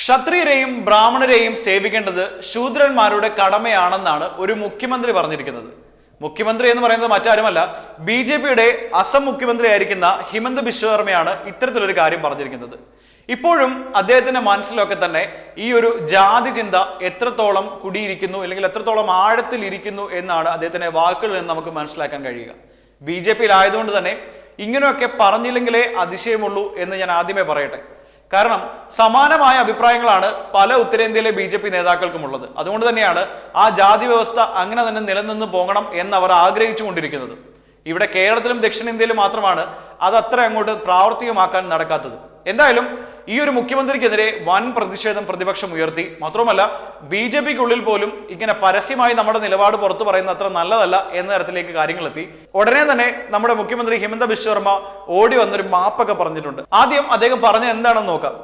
ക്ഷത്രിയരെയും ബ്രാഹ്മണരെയും സേവിക്കേണ്ടത് ശൂദ്രന്മാരുടെ കടമയാണെന്നാണ് ഒരു മുഖ്യമന്ത്രി പറഞ്ഞിരിക്കുന്നത്. മുഖ്യമന്ത്രി എന്ന് പറയുന്നത് മറ്റാരുമല്ല ബി ജെ പിയുടെ അസം മുഖ്യമന്ത്രി ആയിരിക്കുന്ന ഹിമന്ത് ബിശ്വകർമ്മയാണ് ഇത്തരത്തിലൊരു കാര്യം പറഞ്ഞിരിക്കുന്നത്. ഇപ്പോഴും അദ്ദേഹത്തിന്റെ മനസ്സിലൊക്കെ തന്നെ ഈ ഒരു ജാതി ചിന്ത എത്രത്തോളം കുടിയിരിക്കുന്നു അല്ലെങ്കിൽ എത്രത്തോളം ആഴത്തിൽ ഇരിക്കുന്നു എന്നാണ് അദ്ദേഹത്തിന്റെ വാക്കുകളിൽ നിന്ന് നമുക്ക് മനസ്സിലാക്കാൻ കഴിയുക. ബി ജെ പിയിലായതുകൊണ്ട് തന്നെ ഇങ്ങനെയൊക്കെ പറഞ്ഞില്ലെങ്കിലേ അതിശയമുള്ളൂ എന്ന് ഞാൻ ആദ്യമേ പറയട്ടെ. കാരണം സമാനമായ അഭിപ്രായങ്ങളാണ് പല ഉത്തരേന്ത്യയിലെ ബി ജെ പി നേതാക്കൾക്കും ഉള്ളത് അതുകൊണ്ട് തന്നെയാണ് ആ ജാതി വ്യവസ്ഥ അങ്ങനെ തന്നെ നിലനിന്ന് പോകണം എന്ന് അവർ ആഗ്രഹിച്ചു കൊണ്ടിരിക്കുന്നത്. ഇവിടെ കേരളത്തിലും ദക്ഷിണേന്ത്യയിലും മാത്രമാണ് അത് അത്ര അങ്ങോട്ട് പ്രാവർത്തികമാക്കാൻ നടക്കാത്തത്. എന്തായാലും ഈ ഒരു മുഖ്യമന്ത്രിക്കെതിരെ വൻ പ്രതിഷേധം പ്രതിപക്ഷം ഉയർത്തി. മാത്രവുമല്ല ബി ജെ പിക്കുള്ളിൽ പോലും ഇങ്ങനെ പരസ്യമായി നമ്മുടെ നിലപാട് പുറത്തു പറയുന്ന അത്ര നല്ലതല്ല എന്ന തരത്തിലേക്ക് കാര്യങ്ങളെത്തി ഉടനെ തന്നെ നമ്മുടെ മുഖ്യമന്ത്രി ഹിമന്ത ബിശ്വർമ്മ ഓടി വന്നൊരു മാപ്പൊക്കെ പറഞ്ഞിട്ടുണ്ട്. ആദ്യം അദ്ദേഹം പറഞ്ഞ എന്താണെന്ന് നോക്കാം.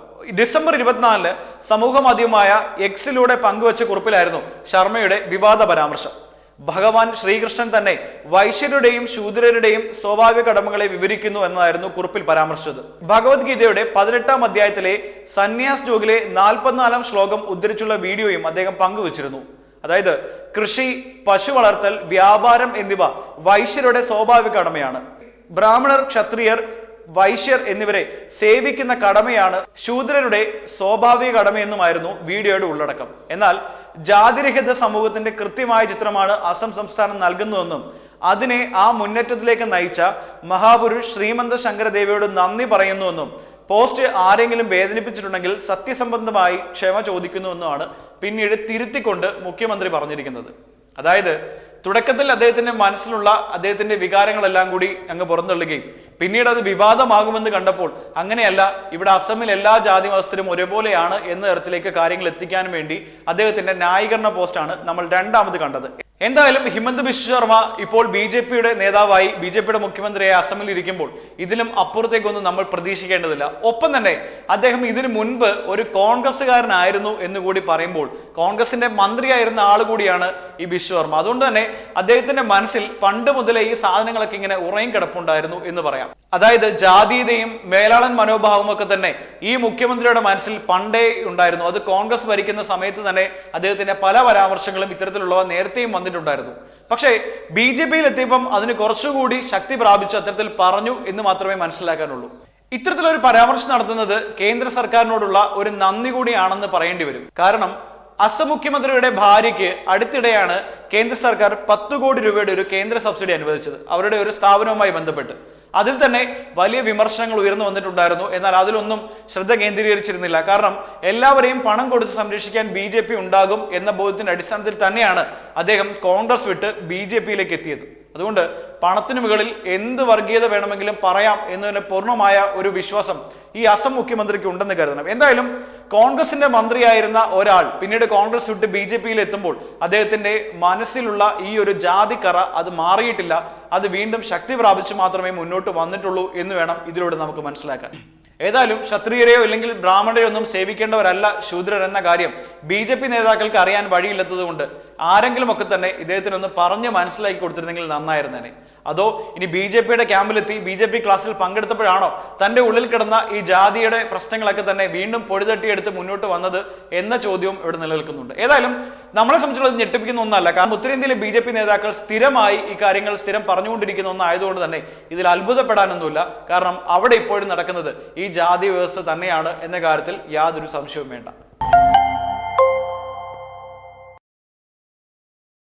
ഡിസംബർ ഇരുപത്തിനാലിന് സമൂഹ മാധ്യമമായ എക്സിലൂടെ പങ്കുവച്ച കുറിപ്പിലായിരുന്നു ശർമ്മയുടെ വിവാദ പരാമർശം. ഭഗവാൻ ശ്രീകൃഷ്ണൻ തന്നെ വൈശ്യരുടെയും ശൂദ്രരുടെയും സ്വാഭാവിക കടമകളെ വിവരിക്കുന്നു എന്നതായിരുന്നു കുറിപ്പിൽ പരാമർശിച്ചത്. ഭഗവത്ഗീതയുടെ പതിനെട്ടാം അധ്യായത്തിലെ സന്യാസ് ജോഗിലെ നാൽപ്പത്തിനാലാം ശ്ലോകം ഉദ്ധരിച്ചുള്ള വീഡിയോയും അദ്ദേഹം പങ്കുവച്ചിരുന്നു. അതായത് കൃഷി പശു വളർത്തൽ വ്യാപാരം എന്നിവ വൈശ്യരുടെ സ്വാഭാവിക കടമയാണ്. ബ്രാഹ്മണർ ക്ഷത്രിയർ വൈശ്യർ എന്നിവരെ സേവിക്കുന്ന കടമയാണ് ശൂദ്രരുടെ സ്വാഭാവിക കടമയെന്നുമായിരുന്നു വീഡിയോയുടെ ഉള്ളടക്കം. എന്നാൽ ജാതിരഹിത സമൂഹത്തിന്റെ കൃത്യമായ ചിത്രമാണ് അസം സംസ്ഥാനം നൽകുന്നതെന്നും അതിനെ ആ മുന്നേറ്റത്തിലേക്ക് നയിച്ച മഹാപുരുഷ് ശ്രീമന്ത ശങ്കരദേവിയോട് നന്ദി പറയുന്നുവെന്നും പോസ്റ്റ് ആരെങ്കിലും വേദനിപ്പിച്ചിട്ടുണ്ടെങ്കിൽ സത്യസംബന്ധമായി ക്ഷമ ചോദിക്കുന്നുവെന്നുമാണ് പിന്നീട് തിരുത്തിക്കൊണ്ട് മുഖ്യമന്ത്രി പറഞ്ഞിരിക്കുന്നത്. അതായത് തുടക്കത്തിൽ അദ്ദേഹത്തിന്റെ മനസ്സിലുള്ള അദ്ദേഹത്തിന്റെ വികാരങ്ങളെല്ലാം കൂടി അങ്ങ് പുറന്തള്ളുകയും പിന്നീട് അത് വിവാദമാകുമെന്ന് കണ്ടപ്പോൾ അങ്ങനെയല്ല ഇവിടെ അസമിൽ എല്ലാ ജാതി മതസ്ഥരും ഒരേപോലെയാണ് എന്ന തരത്തിലേക്ക് കാര്യങ്ങൾ എത്തിക്കാൻ വേണ്ടി അദ്ദേഹത്തിന്റെ ന്യായീകരണ പോസ്റ്റാണ് നമ്മൾ രണ്ടാമത് കണ്ടത്. എന്തായാലും ഹിമന്ത് ബിശ്വ ശർമ്മ ഇപ്പോൾ ബി ജെ പിയുടെ നേതാവായി ബി ജെ പിയുടെ മുഖ്യമന്ത്രിയായി അസമിൽ ഇരിക്കുമ്പോൾ ഇതിലും അപ്പുറത്തേക്കൊന്നും നമ്മൾ പ്രതീക്ഷിക്കേണ്ടതില്ല. ഒപ്പം തന്നെ അദ്ദേഹം ഇതിനു മുൻപ് ഒരു കോൺഗ്രസ്സുകാരനായിരുന്നു എന്ന് കൂടി പറയുമ്പോൾ കോൺഗ്രസിന്റെ മന്ത്രിയായിരുന്ന ആൾ കൂടിയാണ് ഈ ബിശ്വർമ്മ അതുകൊണ്ട് തന്നെ അദ്ദേഹത്തിന്റെ മനസ്സിൽ പണ്ട് മുതലേ ഈ സാധനങ്ങളൊക്കെ ഇങ്ങനെ ഉറയും കിടപ്പുണ്ടായിരുന്നു എന്ന് പറയാം. അതായത് ജാതീയതയും മേലാളൻ മനോഭാവവും ഒക്കെ തന്നെ ഈ മുഖ്യമന്ത്രിയുടെ മനസ്സിൽ പണ്ടേ ഉണ്ടായിരുന്നു. അത് കോൺഗ്രസ് ഭരിക്കുന്ന സമയത്ത് തന്നെ അദ്ദേഹത്തിന്റെ പല പരാമർശങ്ങളും ഇത്തരത്തിലുള്ളവ നേരത്തെയും വന്നിട്ടുണ്ടായിരുന്നു. പക്ഷേ ബി ജെ പിയിൽ എത്തിയപ്പം അതിന് കുറച്ചുകൂടി ശക്തി പ്രാപിച്ചു അത്തരത്തിൽ പറഞ്ഞു എന്ന് മാത്രമേ മനസ്സിലാക്കാനുള്ളൂ. ഇത്തരത്തിലൊരു പരാമർശം നടത്തുന്നത് കേന്ദ്ര സർക്കാരിനോടുള്ള ഒരു നന്ദി കൂടിയാണെന്ന് പറയേണ്ടി വരും. കാരണം അസം മുഖ്യമന്ത്രിയുടെ ഭാര്യയ്ക്ക് അടുത്തിടെയാണ് കേന്ദ്ര സർക്കാർ പത്ത് കോടി രൂപയുടെ ഒരു കേന്ദ്ര സബ്സിഡി അനുവദിച്ചത്. അവരുടെ ഒരു സ്ഥാപനവുമായി ബന്ധപ്പെട്ട്. അതിൽ തന്നെ വലിയ വിമർശനങ്ങൾ ഉയർന്നു വന്നിട്ടുണ്ടായിരുന്നു. എന്നാൽ അതിലൊന്നും ശ്രദ്ധ കേന്ദ്രീകരിച്ചിരുന്നില്ല. കാരണം എല്ലാവരെയും പണം കൊടുത്ത് സംരക്ഷിക്കാൻ ബി ജെ പി ഉണ്ടാകും എന്ന ബോധ്യത്തിന്റെ അടിസ്ഥാനത്തിൽ തന്നെയാണ് അദ്ദേഹം കോൺഗ്രസ് വിട്ട് ബി ജെ പിയിലേക്ക് എത്തിയത്. അതുകൊണ്ട് പണത്തിന് മുകളിൽ എന്ത് വർഗീയത വേണമെങ്കിലും പറയാം എന്നതിന് പൂർണമായ ഒരു വിശ്വാസം ഈ അസം മുഖ്യമന്ത്രിക്ക് ഉണ്ടെന്ന് കരുതണം. എന്തായാലും കോൺഗ്രസിന്റെ മന്ത്രിയായിരുന്ന ഒരാൾ പിന്നീട് കോൺഗ്രസ് വിട്ട് ബി ജെ പിയിൽ എത്തുമ്പോൾ അദ്ദേഹത്തിന്റെ മനസ്സിലുള്ള ഈ ഒരു ജാതിക്കറ അത് മാറിയിട്ടില്ല. അത് വീണ്ടും ശക്തി പ്രാപിച്ച് മാത്രമേ മുന്നോട്ട് വന്നിട്ടുള്ളൂ എന്ന് വേണം ഇതിലൂടെ നമുക്ക് മനസ്സിലാക്കാൻ. ഏതായാലും ക്ഷത്രിയരെയോ അല്ലെങ്കിൽ ബ്രാഹ്മണരെയോ ഒന്നും സേവിക്കേണ്ടവരല്ല ശൂദ്രർ എന്ന കാര്യം ബി ജെ പി നേതാക്കൾക്ക് അറിയാൻ വഴിയില്ലാത്തതുകൊണ്ട് ആരെങ്കിലും ഒക്കെ തന്നെ ഇദ്ദേഹത്തിനൊന്ന് പറഞ്ഞ് മനസ്സിലാക്കി കൊടുത്തിരുന്നെങ്കിൽ നന്നായിരുന്നേനെ. അതോ ഇനി ബി ജെ പിയുടെ ക്യാമ്പിലെത്തി ബി ജെ പി ക്ലാസ്സിൽ പങ്കെടുത്തപ്പോഴാണോ തന്റെ ഉള്ളിൽ കിടന്ന ഈ ജാതിയുടെ പ്രശ്നങ്ങളൊക്കെ തന്നെ വീണ്ടും പൊടിതട്ടിയെടുത്ത് മുന്നോട്ട് വന്നത് എന്ന ചോദ്യവും ഇവിടെ നിലനിൽക്കുന്നുണ്ട്. ഏതായാലും നമ്മളെ സംബന്ധിച്ചുള്ളത് ഞെട്ടിപ്പിക്കുന്ന ഒന്നല്ല. കാരണം ഉത്തരേന്ത്യയിലെ ബി ജെ പി നേതാക്കൾ സ്ഥിരമായി ഈ കാര്യങ്ങൾ സ്ഥിരം പറഞ്ഞുകൊണ്ടിരിക്കുന്ന ഒന്നായതുകൊണ്ട് തന്നെ ഇതിൽ അത്ഭുതപ്പെടാനൊന്നുമില്ല. കാരണം അവിടെ ഇപ്പോഴും നടക്കുന്നത് ഈ ജാതി വ്യവസ്ഥ തന്നെയാണ് എന്ന കാര്യത്തിൽ യാതൊരു സംശയവും വേണ്ട.